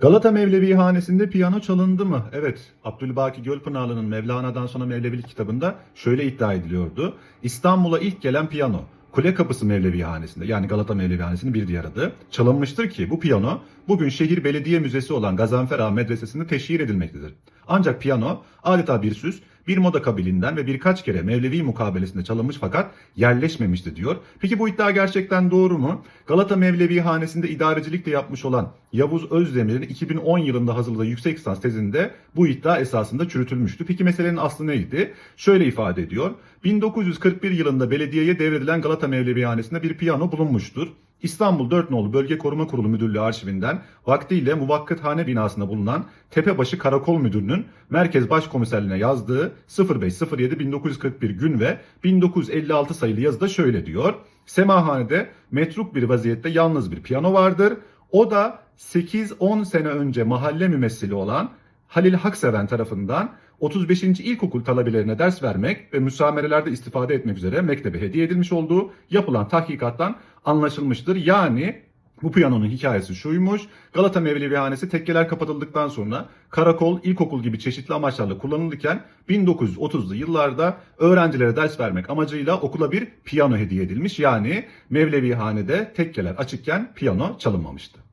Galata Mevlevi hanesinde piyano çalındı mı? Evet, Abdülbaki Gölpınarlı'nın Mevlana'dan sonra Mevlevilik kitabında şöyle iddia ediliyordu. İstanbul'a ilk gelen piyano Kule Kapısı Mevlevi Hanesi'nde yani Galata Mevlevi Hanesi'nin bir diğer adı çalınmıştır ki bu piyano bugün şehir belediye müzesi olan Gazanfer Ağa Medresesi'nde teşhir edilmektedir. Ancak piyano adeta bir süs, bir moda kabilinden ve birkaç kere Mevlevi mukabelesinde çalınmış fakat yerleşmemişti diyor. Peki bu iddia gerçekten doğru mu? Galata Mevlevi Hanesi'nde idarecilik de yapmış olan Yavuz Özdemir'in 2010 yılında hazırladığı yüksek lisans tezinde bu iddia esasında çürütülmüştü. Peki meselenin aslı neydi? Şöyle ifade ediyor. 1941 yılında belediyeye devredilen Galata Mevlevi Hanesi'nde bir piyano bulunmuştur. İstanbul 4 nolu Bölge Koruma Kurulu Müdürlüğü arşivinden vaktiyle Muvakkathane binasında bulunan Tepebaşı Karakol Müdürü'nün Merkez Başkomiserliğine yazdığı 0507-1941 gün ve 1956 sayılı yazıda şöyle diyor. Semahanede metruk bir vaziyette yalnız bir piyano vardır. O da 8-10 sene önce mahalle mümessili olan Halil Hakseven tarafından 35. İlkokul talebelerine ders vermek ve müsamerelerde istifade etmek üzere mektebe hediye edilmiş olduğu yapılan tahkikattan anlaşılmıştır. Yani bu piyanonun hikayesi şuymuş. Galata Mevlevihanesi tekkeler kapatıldıktan sonra karakol, ilkokul gibi çeşitli amaçlarla kullanılırken 1930'lu yıllarda öğrencilere ders vermek amacıyla okula bir piyano hediye edilmiş. Yani Mevlevihanede tekkeler açıkken piyano çalınmamıştı.